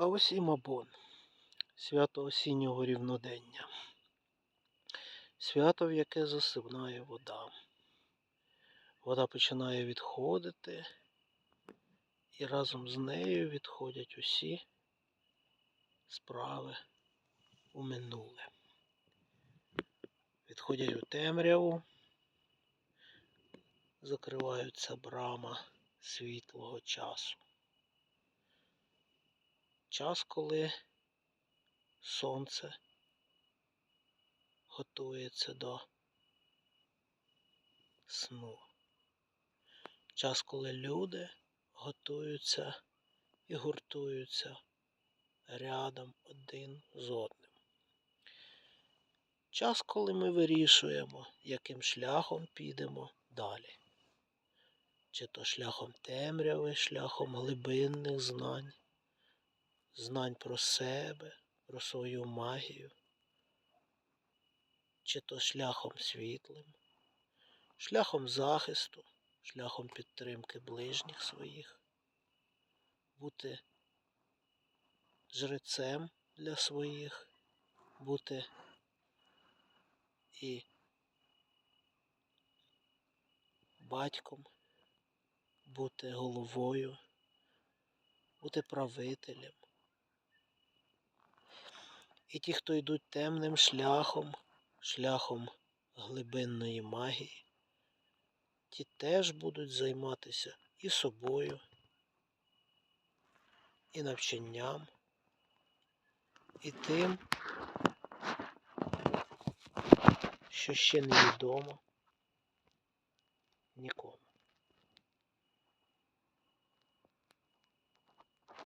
А ось і Мабон, свято осіннього рівнодення. Свято, в яке засипнає вода. Вода починає відходити, і разом з нею відходять усі справи у минуле. Відходять у темряву, закриваються брама світлого часу. Час, коли сонце готується до сну. Час, коли люди готуються і гуртуються рядом один з одним. Час, коли ми вирішуємо, яким шляхом підемо далі. Чи то шляхом темряви, шляхом глибинних знань, знань про себе, про свою магію, чи то шляхом світлим, шляхом захисту, шляхом підтримки ближніх своїх, бути жрецем для своїх, бути і батьком, бути головою, бути правителем. І ті, хто йдуть темним шляхом, шляхом глибинної магії, ті теж будуть займатися і собою, і навчанням, і тим, що ще невідомо нікому.